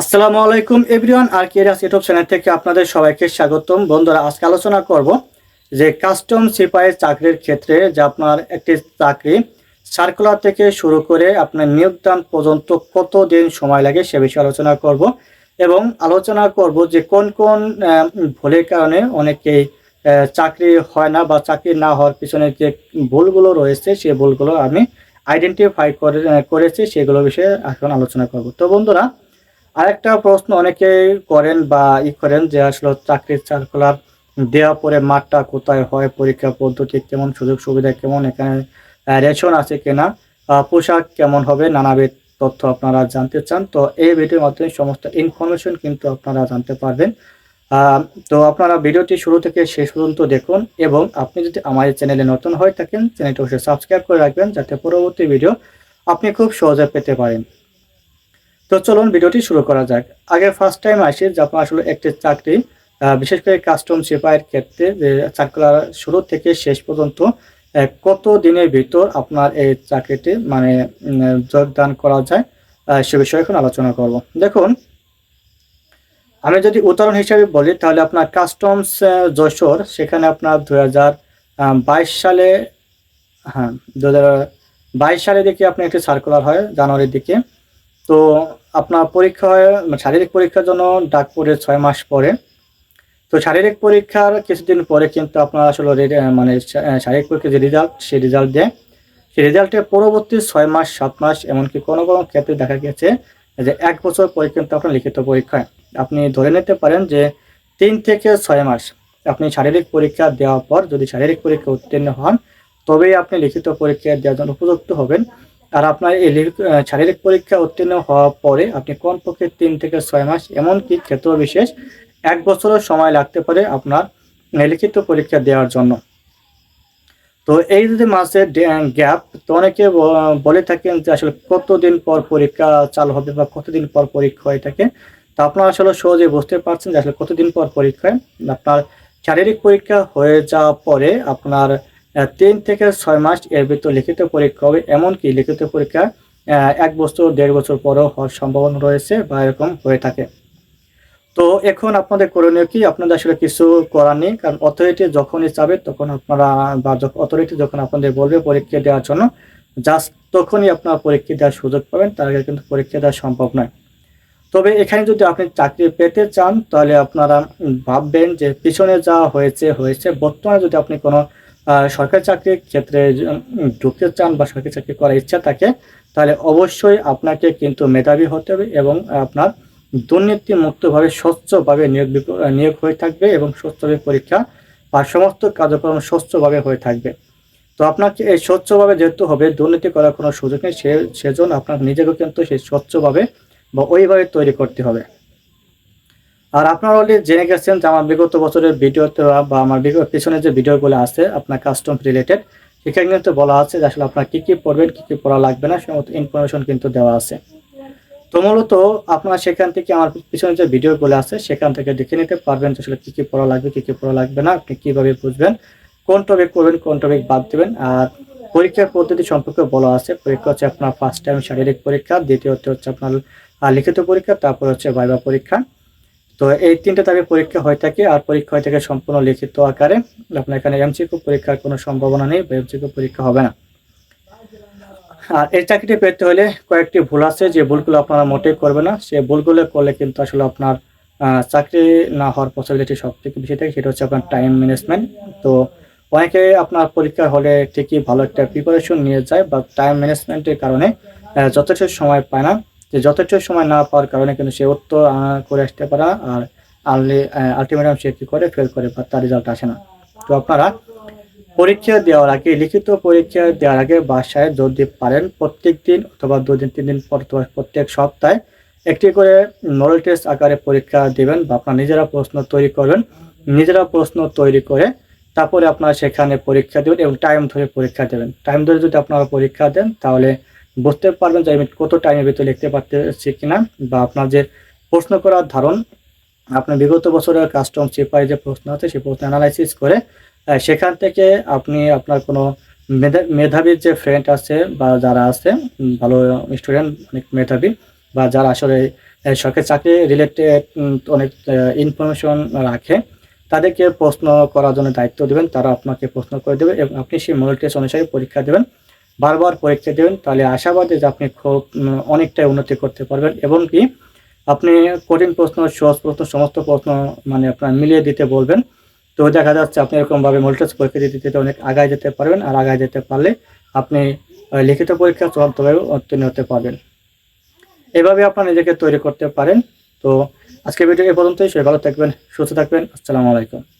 আসসালামু আলাইকুম, এভরিওয়ান। আর কেরাস ইউটিউব চ্যানেল থেকে আপনাদের সবাইকে স্বাগতম। বন্ধুরা, আজকে আলোচনা করব যে কাস্টম সিপাহী চাকরির ক্ষেত্রে যে আপনার একটি চাকরি সার্কুলার থেকে শুরু করে আপনার নিয়োগদান পর্যন্ত কত দিন সময় লাগে সে বিষয়ে আলোচনা করব এবং আলোচনা করব যে কোন কোন ভুলের কারণে অনেকেই চাকরি হয় না বা চাকরি না হওয়ার পিছনে যে ভুলগুলো রয়েছে সেই ভুলগুলো আমি আইডেন্টিফাই করে করেছি সেগুলো বিষয়ে এখন আলোচনা করব। তো বন্ধুরা আরেকটা প্রশ্ন অনেকে করেন বা ই করেন যে আসলে চাকরির সার্কুলার দেওয়া পরে মাঠটা কোথায় হয়, পরীক্ষা পদ্ধতি কেমন, সুযোগ সুবিধা কেমন, এখানে রেশন আছে কিনা পোশাক কেমন হবে, নানাবিধ তথ্য আপনারা জানতে চান। তো এই ভিডিওর মাধ্যমে সমস্ত ইনফরমেশন কিন্তু আপনারা জানতে পারবেন। তো আপনারা ভিডিওটি শুরু থেকে শেষ পর্যন্ত দেখুন এবং আপনি যদি আমার চ্যানেলে নতুন হয়ে থাকেন চ্যানেলটি অবশ্যই সাবস্ক্রাইব করে রাখবেন যাতে পরবর্তী ভিডিও আপনি খুব সহজে পেতে পারেন। তো চলুন ভিডিওটি শুরু করা যাক। আগে ফার্স্ট টাইম আসি যে আপনার আসলে একটি চাকরি বিশেষ করে কাস্টম সিপাহের ক্ষেত্রে, যে সার্কুলার শুরু থেকে শেষ পর্যন্ত কত দিনের ভিতর আপনার এই চাকরিটি মানে যোগদান করা যায় সে বিষয়ে এখন আলোচনা করব। দেখুন, আমি যদি উদাহরণ হিসেবে বলি, তাহলে আপনার কাস্টমস যশোর, সেখানে আপনার দু বাইশ সালে হ্যাঁ দু বাইশ সালের দিকে আপনি একটি সার্কুলার হয়, জানুয়ারির দিকে। তো আপনার পরীক্ষা হয় মানে শারীরিক পরীক্ষার জন্য ডাক পড়ে ছয় মাস পরে। তো শারীরিক পরীক্ষার কিছুদিন পরে কিন্তু আপনার আসলে মানে শারীরিক পরীক্ষার যে রেজাল্ট সেই রেজাল্ট দেয়। সেই রেজাল্টের পরবর্তী ছয় মাস, সাত মাস, এমনকি কোনো কোনো ক্ষেত্রে দেখা গেছে যে এক বছর পরে কিন্তু আপনার লিখিত পরীক্ষায় আপনি ধরে নিতে পারেন যে তিন থেকে ছয় মাস আপনি শারীরিক পরীক্ষা দেওয়ার পর যদি শারীরিক পরীক্ষা উত্তীর্ণ হন, তবেই আপনি লিখিত পরীক্ষা দেওয়ার জন্য উপযুক্ত হবেন। আর আপনার এই শারীরিক পরীক্ষা উত্তীর্ণ হওয়ার পরে আপনি কমপক্ষে তিন থেকে ছয় মাস, এমনকি ক্ষেত্র বিশেষ এক বছরও সময় লাগতে পারে আপনার লিখিত পরীক্ষা দেওয়ার জন্য। তো এই যদি মাসের গ্যাপ, তো অনেকে বলে থাকেন যে আসলে কতদিন পর পরীক্ষা চালু হবে বা কতদিন পর পরীক্ষা হয়ে থাকে তো আপনারা আসলে সহজে বুঝতে পারছেন যে আসলে কতদিন পর পরীক্ষা। হয় আপনার শারীরিক পরীক্ষা হয়ে যাওয়ার পরে আপনার তিন থেকে ছয় মাস এর ভিতর লিখিত পরীক্ষা হবে, এমনকি লিখিত পরীক্ষা এক বছর, দেড় বছর পরেও হওয়ার সম্ভাবনা রয়েছে বা এরকম হয়ে থাকে। তো এখন আপনাদের করণীয় কি? আপনাদের আসলে কিছু করার নেই, কারণ অথরিটি যখনই চাবে তখন আপনারা, বা অথরিটি যখন আপনাদের বলবে পরীক্ষা দেওয়ার জন্য জাস্ট তখনই আপনারা পরীক্ষা দেওয়ার সুযোগ পাবেন, তার আগে কিন্তু পরীক্ষা দেওয়া সম্ভব নয়। তবে এখানে যদি আপনি চাকরি পেতে চান, তাহলে আপনারা ভাববেন যে পিছনে যা হয়েছে হয়েছে। বর্তমানে যদি আপনি কোনো সরকারি চাকরির ক্ষেত্রে ঢুকতে চান বা সরকারি চাকরি করার ইচ্ছা থাকে, তাহলে অবশ্যই আপনাকে কিন্তু মেধাবী হতে হবে এবং আপনার দুর্নীতি মুক্তভাবে স্বচ্ছভাবে নিয়োগ নিয়োগ হয়ে থাকবে এবং স্বচ্ছভাবে পরীক্ষা বা সমস্ত কার্যক্রম স্বচ্ছভাবে হয়ে থাকবে। তো আপনাকে এই স্বচ্ছভাবে যেহেতু হবে, দুর্নীতি করার কোনো সুযোগ নেই, সে, সেজন্য আপনার নিজেকে কিন্তু সেই স্বচ্ছভাবে বা ওইভাবে তৈরি করতে হবে। আর আপনারা অলরেডি জেনে গেছেন যে আমার বিগত বছরের ভিডিওতে বা আমার পিছনে যে ভিডিওগুলো আছে, আপনার কাস্টম রিলেটেড সেখানে কিন্তু বলা আছে যে আসলে আপনার কি কি পড়বেন, কি কি পড়া লাগবে না সমস্ত ইনফরমেশন কিন্তু দেওয়া আছে। তো মূলত আপনারা সেখান থেকে আমার পিছনে যে ভিডিওগুলো আছে, সেখান থেকে দেখে নিতে পারবেন যে আসলে কি কি পড়া লাগবে, কি কি পড়া লাগবে না, আপনি কীভাবে বুঝবেন, কোন টপিক পড়বেন, কোন টপিক বাদ দিবেন, আর পরীক্ষার পদ্ধতি সম্পর্কে বলা আছে। পরীক্ষা হচ্ছে আপনার ফার্স্ট টাইম শারীরিক পরীক্ষা, দ্বিতীয়ত হচ্ছে আপনার লিখিত পরীক্ষা, তারপর হচ্ছে ভাইবা পরীক্ষা। তো এই তিনটে টাইপের পরীক্ষা হয়ে থাকে আর পরীক্ষা হয়ে থাকে সম্পূর্ণ লিখিত আকারে। আপনার এখানে এমসিকিউ পরীক্ষার কোনো সম্ভাবনা নেই বা এমসিকিউ পরীক্ষা হবে না। আর এই চাকরিটি পেতে হলে কয়েকটি ভুল আছে, যে ভুলগুলো আপনারা মোটেই করবে না। সে ভুলগুলো করলে কিন্তু আসলে আপনার চাকরি না হওয়ার পসিবিলিটি সব থেকে বেশি থাকে, সেটা হচ্ছে আপনার টাইম ম্যানেজমেন্ট তো অনেকে আপনার পরীক্ষা হলে ঠিকই ভালো একটা প্রিপারেশন নিয়ে যায় বা টাইম ম্যানেজমেন্টের কারণে যথেষ্ট সময় পায় না। যে যথেষ্ট সময় না পাওয়ার কারণে কিন্তু সে উত্তর করে আসতে পারে আর আর্লি আলটিমেটাম সে কি করে? ফেল করে বা তার রেজাল্ট আসে না। তো আপনারা পরীক্ষা দেওয়ার আগে, লিখিত পরীক্ষা দেওয়ার আগে বাসায় যদি পারেন, প্রত্যেক দিন অথবা দুদিন, তিন দিন পর প্রত্যেক সপ্তাহে একটি করে মডেল টেস্ট আকারে পরীক্ষা দেবেন বা আপনার নিজেরা প্রশ্ন তৈরি করবেন। নিজেরা প্রশ্ন তৈরি করে তারপরে আপনারা সেখানে পরীক্ষা দেবেন এবং টাইম ধরে পরীক্ষা দেবেন। টাইম ধরে যদি আপনারা পরীক্ষা দেন, তাহলে বুঝতে পারবেন যে আমি কত টাইমের ভিতরে লিখতে পারতেছি কিনা বা আপনার যে প্রশ্ন করার ধারণ আপনার বিগত বছরের কাস্টম সিপাই যে প্রশ্ন আছে, সেই প্রশ্ন অ্যানালাইসিস করে সেখান থেকে আপনি আপনার কোনো মেধা- মেধাবী যে ফ্রেন্ড আছে বা যারা আছে ভালো স্টুডেন্ট অনেক মেধাবী বা যারা আসলে সরকারি চাকরি রিলেটেড অনেক ইনফরমেশন রাখে, তাদেরকে প্রশ্ন করার জন্য দায়িত্ব দেবেন, তারা আপনাকে প্রশ্ন করে দেবে এবং আপনি সেই মডেল টেস্ট অনুসারে পরীক্ষা দেবেন। বারবার পরীক্ষা দেবেন, তাহলে আশাবাদী যে আপনি খুব অনেকটাই উন্নতি করতে পারবেন এবং কি আপনি কঠিন প্রশ্ন, সহজ প্রশ্ন, সমস্ত প্রশ্ন মানে আপনার মিলিয়ে দিতে বলবেন। তো দেখা যাচ্ছে আপনি এরকমভাবে মডেল টেস্ট পরীক্ষা দিতে দিতে অনেক আগায় যেতে পারবেন আর আগায় যেতে পারলে আপনি লিখিত পরীক্ষা চূড়ান্তভাবে উত্তীর্ণ হতে পারবেন। এভাবে আপনার নিজেকে তৈরি করতে পারেন। তো আজকে ভিডিও এ পর্যন্তই। সবাই ভালো থাকবেন, সুস্থ থাকবেন। আসসালামু আলাইকুম।